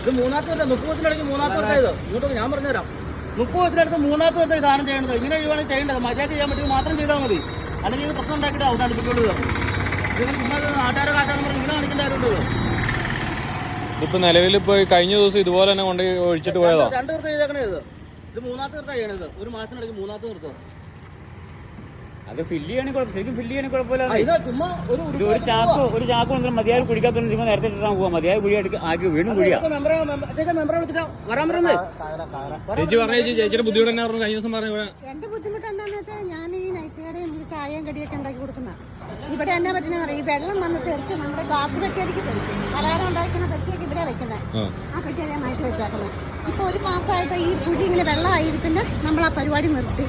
ഇത് മൂന്നാമത്തെ വർഷം മുപ്പത്തിനടുത്ത് മൂന്നാമത്തെ ഇങ്ങോട്ട് ഞാൻ പറഞ്ഞുതരാം. മുപ്പത്തിനടുത്ത് മൂന്നാമത്തെ വർഷം സാധനം ചെയ്യേണ്ടത് ഇങ്ങനെ ചെയ്യുവാണെങ്കിൽ ചെയ്യേണ്ടത്. മര്യാദ ചെയ്യാൻ പറ്റുമെങ്കിൽ മാത്രം ചെയ്താൽ മതി. അല്ലെങ്കിൽ ഇത് പ്രശ്നം ഉണ്ടാക്കിയിട്ട് അവസാനിപ്പിക്കുള്ളൂ. നാട്ടുകാരെ കാട്ടാന്ന് പറഞ്ഞ് ഇതിപ്പോ നിലവിൽ ഇപ്പൊ കഴിഞ്ഞ ദിവസം ഇതുപോലെ തന്നെ കൊണ്ട് ഒഴിച്ചിട്ട് പോയതാ? രണ്ടു നിർത്തം ചെയ്തേക്കണേ ഇത്. ഇത് മൂന്നാമത്തെ നിർത്തം ചെയ്യണത് ഒരു മാസത്തിനിടയ്ക്ക് മൂന്നാമത്തെ നിർത്തം അത് ഫില്ല് ചെയ്യണേ കുഴപ്പം ശരിക്കും ഫില്ല് ചെയ്യണേ കുഴപ്പമില്ല ഒരു ചാക്ക് ഒരു ചാക്ക് കൊണ്ടുവന്ന് മതിയായ കുടിക്കാത്ത നേരത്തെ ഇട്ടാ പോവാ മതിയായ കുഴി എടുക്ക ആക്കി വീണ്ടും കുഴിയാ. ചേച്ചി പറഞ്ഞ ചേച്ചി ചേച്ചിയുടെ ബുദ്ധിമുട്ട് തന്നെ പറഞ്ഞു കഴിഞ്ഞ ദിവസം പറഞ്ഞു എന്റെ ബുദ്ധിമുട്ട് എന്താണെന്ന് വെച്ചാൽ ഞാൻ ഈ നൈറ്റ് കടയും ചായയും കടിയൊക്കെ ഉണ്ടാക്കി കൊടുക്കുന്ന. ഇവിടെ എന്നാ പറ്റുന്ന അറിയാം? ഈ വെള്ളം വന്ന് തെറിച്ച് നമ്മുടെ ഗ്ലാസ് പെട്ടിയിലേക്ക് തെറിക്കും പലഹാരം ഉണ്ടാക്കുന്ന പെട്ടിയൊക്കെ ഇവിടെ വെക്കുന്നത് ആ. പെട്ടിയാണ് ഞാൻ മാറ്റി വെച്ചേക്കുന്നത് ഇപ്പൊ ഒരു മാസമായിട്ട് ഈ കുഴി ഇങ്ങനെ വെള്ളം പിന്നെ നമ്മൾ ആ പരിപാടി നിർത്തി.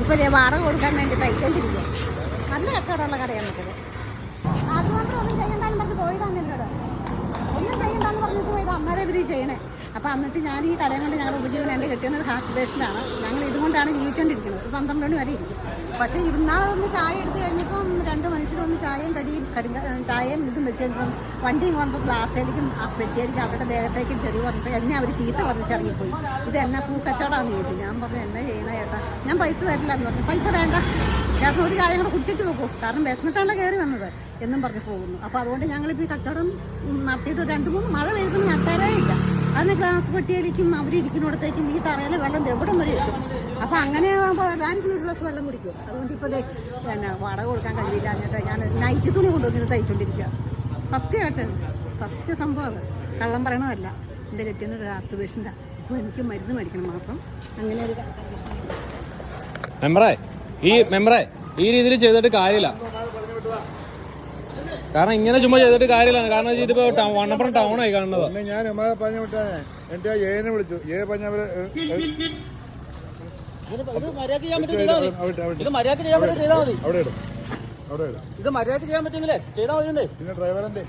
ഇപ്പൊ ദേ വാടക കൊടുക്കാൻ വേണ്ടി തയ്ക്കൊണ്ടിരിക്കുക നല്ല കച്ചവടമുള്ള കടയാണ് ഇത് അതുമാത്രം ഒന്നും ചെയ്യണ്ടെന്ന് പറഞ്ഞ് പോയതാണ് എന്നോട് ഒന്നും ചെയ്യണ്ടെന്ന് പറഞ്ഞിട്ട് പോയത് അന്നേരം ഇവർ ചെയ്യണേ. അപ്പൊ എന്നിട്ട് ഞാൻ ഈ കടയും കൊണ്ട് ഞങ്ങളുടെ ഉപജീവനം എന്റെ കിട്ടിയത് ഹാർട്ട് പേഷ്യന്റാണ് ഞങ്ങൾ ഇതുകൊണ്ടാണ് ജീവിച്ചുകൊണ്ടിരിക്കുന്നത് ഒരു പന്ത്രണ്ട് മണി വരെ ഇരിക്കും. പക്ഷേ ഇന്നാളെ ഒന്ന് ചായ എടുത്തു കഴിഞ്ഞപ്പോൾ രണ്ട് മനുഷ്യരൊന്ന് ചായയും കടിയും കടി ചായയും ഇതും വെച്ച് കഴിഞ്ഞപ്പം വണ്ടി വന്നപ്പോൾ ഗ്ലാസ്സിലേക്കും ആ പെട്ടിയായിരിക്കും അവരുടെ ദേഹത്തേക്കും തെറി പറഞ്ഞപ്പോൾ എന്നെ അവർ ചീത്ത പറഞ്ഞിറങ്ങിപ്പോയി. ഇത് എന്നാ പൂക്കച്ചവടമാണെന്ന് ചോദിച്ചു. ഞാൻ പറഞ്ഞു എന്നെ ചെയ്യണ ചേട്ടാ ഞാൻ പൈസ തരില്ല എന്ന് പറഞ്ഞു. പൈസ വേണ്ട. ചേട്ടൻ ഒരു കാര്യം കൂടെ കുടിച്ചു നോക്കൂ. കാരണം വിശന്നിട്ടാണ് കയറി വന്നത്. എന്നും പറഞ്ഞു പോകുന്നു. അപ്പോൾ അതുകൊണ്ട് ഞങ്ങളിപ്പോൾ ഈ കച്ചവടം നടത്തിയിട്ട് രണ്ടു മൂന്ന് മഴ പെയ്തിട്ട് നട്ടാലേ ഇല്ല. അതിന് ഗ്ലാസ് പെട്ടിയിലേക്കും അവരിയ്ക്കുന്നിടത്തേക്കും ഈ തറയിലെ വെള്ളം എവിടം വരെ? എത്തും അപ്പോൾ അങ്ങനെ ഞാനിപ്പോൾ ഒരു ഗ്ലാസ് വെള്ളം കുടിക്കും. അതുകൊണ്ട് ഇപ്പോൾ ദേ പിന്നെ വാടക കൊടുക്കാൻ കഴിയില്ല. എന്നിട്ട് ഞാൻ നൈറ്റ് തുണി കൊണ്ടുവന്നിട്ട് തയ്ച്ചുകൊണ്ടിരിക്കുക സത്യമായിട്ട് സത്യസംഭവം കള്ളം പറയണതല്ല. എന്റെ കെട്ടിയൊരു ഹാർട്ട് പേഷ്യന്റാണ് അപ്പോൾ എനിക്ക് മരുന്ന് മേടിക്കണം മാസം. അങ്ങനെ ഒരു ഈ മെമ്പറെ ഈ രീതിയിൽ ചെയ്തിട്ട് കാര്യമില്ല. കാരണം ഇങ്ങനെ ചുമ്മാ ചെയ്തിട്ട് കാര്യമില്ല കാരണം ഇതിപ്പോ വണ്ണപ്പുറം ടൗൺ ആയി കാണുന്നത്. ഞാൻ എമ്മ പറഞ്ഞു വിട്ടാ എന്റെ ഏനെ വിളിച്ചു. ഏ ഇത് മര്യാദ ചെയ്യാൻ പറ്റും ചെയ്താൽ മതി. ഇത് മര്യാദ ചെയ്യാൻ പറ്റുമെങ്കിലേ ചെയ്താൽ മതി പിന്നെ ഡ്രൈവറിന്റെ.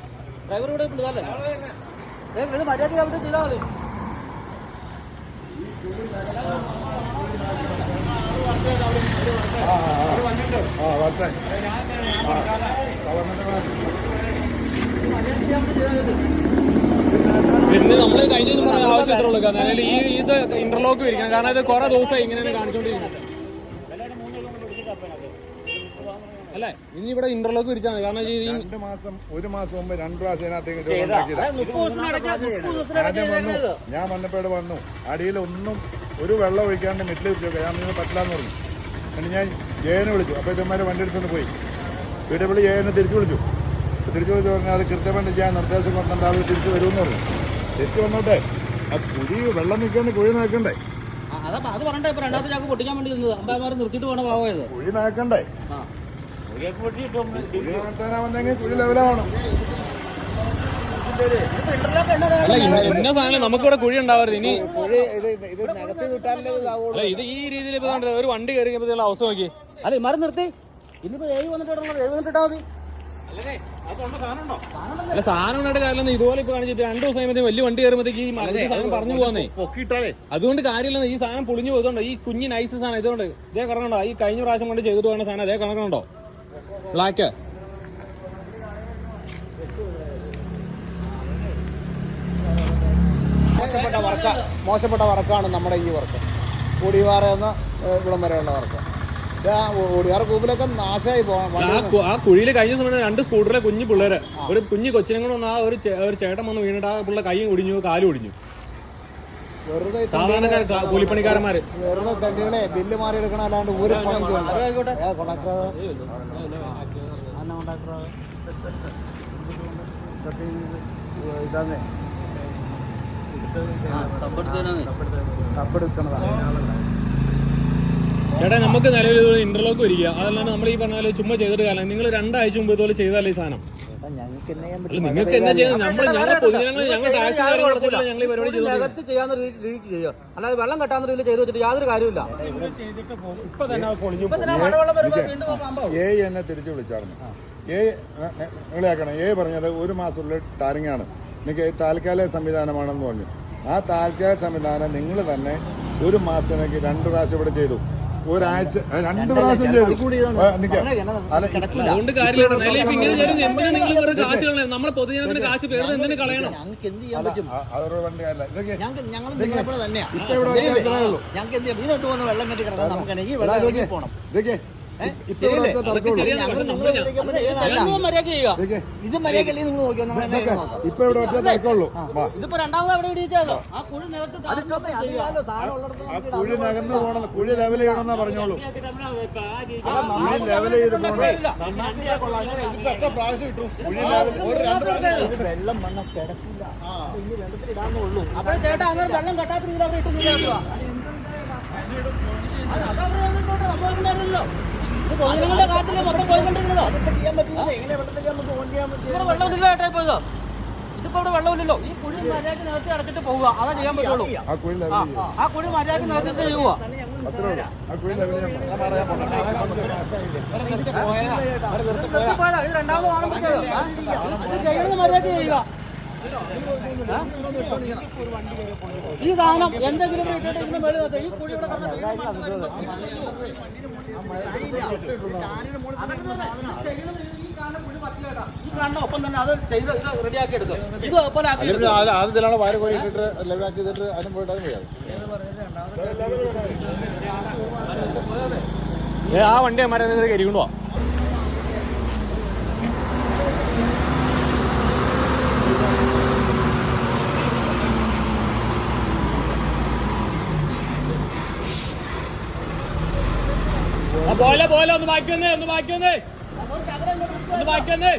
ഡ്രൈവർ ഇവിടെ പിടിക്കാല്ലേ ഇത് മര്യാദ ചെയ്യാൻ പറ്റും ചെയ്താൽ മതി. പിന്നെ നമ്മൾ കഴിഞ്ഞ ദിവസം പറഞ്ഞ ആവശ്യം ഇത്രേ ഉള്ളൂ. കാരണം ഈ ഇത് ഇന്റർലോക്ക് ഇരിക്കണം. കാരണം ഇത് കുറെ ദിവസമായി ഇങ്ങനെ തന്നെ അല്ലേ? ഇനി ഇവിടെ ഇന്റർലോക്ക് വിരിച്ചാൽ മതി. കാരണം ഈ രണ്ട് മാസം ഒരു മാസം മുമ്പ് രണ്ട് പ്രാവശ്യം ഇതിനകത്തേക്ക് ഉണ്ടാക്കിയതാ. ആദ്യം വന്നു. ഞാൻ വന്നപ്പോൾ വന്നു. അടിയിൽ ഒന്നും ഒരു വെള്ളം ഒഴിക്കാണ്ട് മിറ്റിൽ വെച്ചോക്കെ. ഞാൻ നിങ്ങൾ പറ്റില്ലാന്ന് പറഞ്ഞു. എന്നിട്ട് ഞാൻ ജയനെ വിളിച്ചു. അപ്പോൾ ഇതന്മാരെ വണ്ടി എടുത്തുകൊണ്ട് പോയി. വീട്ടിൽ വിളി ജയനെ തിരിച്ചു വിളിച്ചു. അപ്പോൾ തിരിച്ചു വിളിച്ചു പറഞ്ഞാൽ അത് കൃത്യമായിട്ട് ചെയ്യാൻ നിർദ്ദേശം കൊടുത്തിട്ട് ആൾ തിരിച്ചു വരുമെന്ന് പറഞ്ഞു. തിരിച്ചു വന്നോട്ടെ. ആ കുഴി വെള്ളം നിൽക്കാണ്ട് കുഴി നോക്കണ്ടേ ആ, അതാ അത് പറഞ്ഞിട്ട് ഇപ്പൊ രണ്ടാമത്തെ ചാക്ക് പൊട്ടിക്കാൻ വേണ്ടി നിന്നത്. അമ്പായമാർ നിർത്തിയിട്ട് പോണ ഭാവമായത് കുഴി നോക്കണ്ടേ ആ. ഇന്ന- സാധനം നമുക്കിവിടെ കുഴി ഉണ്ടാവരുത്. ഇനി അല്ല ഇത് ഈ രീതിയിൽ ഇപ്പൊ ഒരു വണ്ടി കയറി കഴിയുമ്പോൾ അവസ്ഥ നോക്കി. അല്ല ഇമാരെ നിർത്തി. ഇനിയിപ്പോ ഏഴ് വന്നിട്ട് ഏഴ് വന്നിട്ടാ മതി. അല്ല സാധനം ഉണ്ടായിട്ട് കാര്യമില്ല ഇതുപോലെ ഇപ്പൊ കാണിച്ചിട്ട് രണ്ടു ദിവസം കഴിയുമ്പോൾ വലിയ വണ്ടി കയറുമ്പോഴത്തേക്ക് ഈ സാധനം പറഞ്ഞു പോകുന്നേ അതുകൊണ്ട് കാര്യമില്ല ഈ സാധനം പൊളിഞ്ഞു പോയതുകൊണ്ട്? ഈ കുഞ്ഞ് നൈസ് സാധനം ഇതുകൊണ്ട് ഇതേ കണക്കുണ്ടോ? ഈ കഴിഞ്ഞ പ്രാവശ്യം കൊണ്ട് ചെയ്തിട്ട് പോകുന്ന സാധനം അതേ കിടക്കണുണ്ടോ ബ്ലാക്ക് മോശപ്പെട്ട വർക്ക് മോശപ്പെട്ട വർക്കാണ് നമ്മുടെ ഈ വർക്ക്. കൂടിവാറ എന്ന ഇവിടം വരെയുള്ള വർക്ക്. ആ ഓടിവാറ കൂപ്പിലൊക്കെ നാശമായി ആ കു- കുഴിയിൽ കഴിഞ്ഞ സമയത്ത് രണ്ട് സ്കൂട്ടറിലെ കുഞ്ഞു പിള്ളേര് ഒരു കുഞ്ഞു കൊച്ചിനെ കൊണ്ട് വന്ന് ആ ഒരു ചേട്ടൻ വന്ന് വീണിട്ട് ആ പിള്ളേർ കൈ ഒടിഞ്ഞു കാലും ഒടിഞ്ഞു. വെറുതെ സാധാരണക്കാർ കൂലിപ്പണിക്കാരന്മാര്. വെറുതെ തണ്ടികളെ ബില്ല് മാറി എടുക്കണം അല്ലാണ്ട് ഒരു പണിക്ക് അന്ന ഇതാന്നേ ചേട്ടാ നമുക്ക് നിലവിൽ ഇന്റർലോക്ക് വരിക അതല്ലാണ്ട് നമ്മൾ ഈ പറഞ്ഞ പോലെ ചുമ്മാ ചെയ്തിട്ട് കാലം നിങ്ങൾ രണ്ടാഴ്ച മുമ്പ് ഇതുപോലെ ചെയ്താലേ ഈ സാധനം. നിങ്ങൾക്ക് എന്നാ ചെയ്യുന്നത് നമ്മൾ ഞങ്ങൾ പൊതുജനങ്ങൾ ഞങ്ങൾ ടാക്സ് കാര്യങ്ങളൊക്കെ ഞങ്ങൾ ഈ പരിപാടി ചെയ്തു നികത്തി ചെയ്യാവുന്ന രീതി- രീതിക്ക് ചെയ്യുക. അല്ലാതെ വെള്ളം കെട്ടാവുന്ന രീതിയിൽ ചെയ്തു വെച്ചിട്ട് യാതൊരു കാര്യമില്ല ഇപ്പൊ തന്നെ പൊളിഞ്ഞു ഇപ്പൊ തന്നെ മഴവെള്ളം വരുമ്പോ വീണ്ടും പാമ്പാവും. ഏ എന്നെ തിരിച്ചു വിളിച്ചായിരുന്നു. ഏ നിങ്ങളെയാക്കണം ഏ പറഞ്ഞത് ഒരു മാസത്തിലുള്ള ടാരിങ് ആണ്. എനിക്ക് താൽക്കാലിക സംവിധാനമാണെന്ന് പറഞ്ഞു. ആ താൽക്കാലിക സംവിധാനം നിങ്ങൾ തന്നെ ഒരു മാസത്തിനേക്ക് രണ്ട് പ്രാവശ്യം ഇവിടെ ചെയ്തു. ഒരാഴ്ച രണ്ട് പ്രാവശ്യം ചെയ്തു. ആ, നിക്കാം. അല്ല, ഇതൊക്കെ ഞങ്ങൾ ഇതൊക്കെ ഇത് മര്യാദക്കല്ലേ നിങ്ങൾ നോക്കിയോ നമ്മൾ നോക്കാം ഇപ്പൊ ഇവിടെ ഒറ്റ തർക്കമുള്ളൂ വാ ഇതിപ്പോ രണ്ടാമത് അവിടെ ഇടിയിച്ചാലോ ആ കുഴി ആ കുഴി നകർന്നു പോകണം കുഴി ലെവൽ ചെയ്യണമെന്നാ പറഞ്ഞോളൂ കുഴി ലെവൽ ചെയ്ത് വെള്ളം വന്ന കിടക്കില്ല വെള്ളത്തിൽ ഇടാന്നേ ഉള്ളൂ അപ്പൊ ചേട്ടാ അങ്ങനെ വെള്ളം കെട്ടാത്ത രീതിയിൽ അവിടെ ഇട്ടുന്നില്ല പൊതുജനങ്ങളുടെ കാട്ടിൽ മൊത്തം പോയിക്കൊണ്ടിരുന്നതോ. ചെയ്യാൻ പറ്റുന്നത് എങ്ങനെ വെള്ളത്തിൽ നമുക്ക് ഓൺ ചെയ്യാൻ പറ്റും വെള്ളമില്ല ചേട്ടാ ഇപ്പൊ ഇത്. ഇതിപ്പോ ഇവിടെ വെള്ളമില്ലല്ലോ ഈ കുഴി മര്യാദയ്ക്ക് നിരത്തി അടച്ചിട്ട് പോവുക. അതാ ചെയ്യാൻ പറ്റുള്ളൂ. ആ കുഴി മര്യാദയ്ക്ക് നിരത്തിട്ട് ചെയ്യുക. പോയതാ. ഇത് രണ്ടാമത് കാണുമ്പോഴത്തേക്കും ഇത് ചെയ്യുന്നത് മര്യാദ ചെയ്യുക. ഈ സാധനം എന്തെങ്കിലും ഇട്ടിട്ട് മേളിൽ നിർത്തുക. ഈ കുഴി ഇവിടെ കിടന്ന് വീണ്ടും മണ്ണ് വരുമ്പോൾ ഈ പറ്റില്ല കേട്ടോ. ഒപ്പം തന്നെ അത് ചെയ്ത് ഇത് റെഡിയാക്കി എടുക്കും ഇത് ആക്കി എടുക്കും. വാര കോരി ഇട്ടിട്ട് ലെവലാക്കി ചെയ്തിട്ട് അതും പോയിട്ട് അത് ചെയ്യാം ഏ, ആ വണ്ടി അമ്മമാരെ കരികൊണ്ടു പോവാ ആ, പോലെ പോലെ ഒന്ന് ബാക്കി വന്നേ ഒന്ന് ബാക്കി വന്നേ. ഒന്ന് ബാക്കി വന്നേ.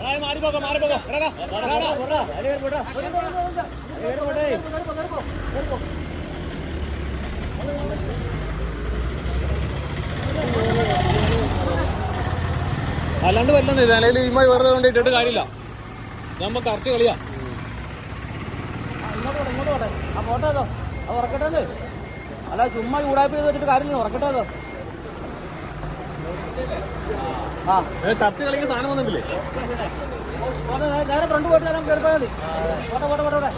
എടാ, മാറി പോകോ മാറി പോകോ. എടാ, എടാ, എടാ. അല്ലാണ്ട് വല്ലതും നിലയിൽ ഈ വെറുതെ കൊണ്ട് ഇട്ടിട്ട് കാര്യമില്ല. നമ്മ കറക്റ്റ് കളിയാ. ഇങ്ങോട്ട് പോട്ടെ, പോട്ടെ. ആ ഏതോ അത് ഉറക്കട്ടെ. അല്ല ചുമ്മാ ചൂടായ്പ ചെയ്ത് വെച്ചിട്ട് കാര്യമില്ല ഉറക്കട്ടെ അത്. ആ. തട്ടി കളിക്കുന്ന സാധനം വന്നിട്ടില്ലേ? നേരെ ഫ്രണ്ട് പോയിട്ട് നേരം കയറി പോയാൽ മതി പോട്ടെ പോട്ടെ പോട്ടെ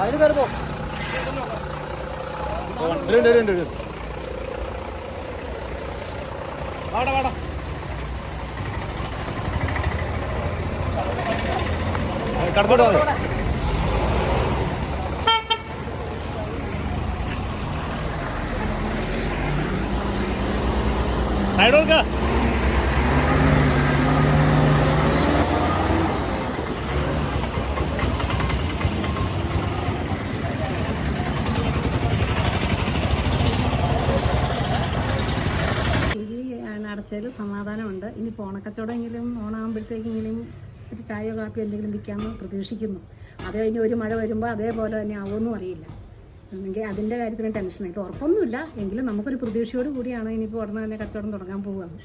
അതിന് കയറി പോ. വാടാ വാടാ. സൈഡ് കൊടുക്ക അടച്ചതിൽ സമാധാനമുണ്ട്. ഇനി ഓണക്കച്ചവടമെങ്കിലും ഓണാകുമ്പോഴത്തേക്കെങ്കിലും ഇച്ചിരി ചായയോ കാപ്പിയോ എന്തെങ്കിലും വിൽക്കാമെന്ന് പ്രതീക്ഷിക്കുന്നു. അത് കഴിഞ്ഞ് ഒരു മഴ വരുമ്പോൾ അതേപോലെ തന്നെ ആവുമെന്നും അറിയില്ല. എങ്കിൽ അതിന്റെ കാര്യത്തിന് ടെൻഷൻ ഇത് ഉറപ്പൊന്നുമില്ല. എങ്കിലും നമുക്കൊരു പ്രതീക്ഷയോട് കൂടിയാണ് ഇനിയിപ്പോൾ ഉടനെ തന്നെ കച്ചവടം തുടങ്ങാൻ പോവുകയാണ്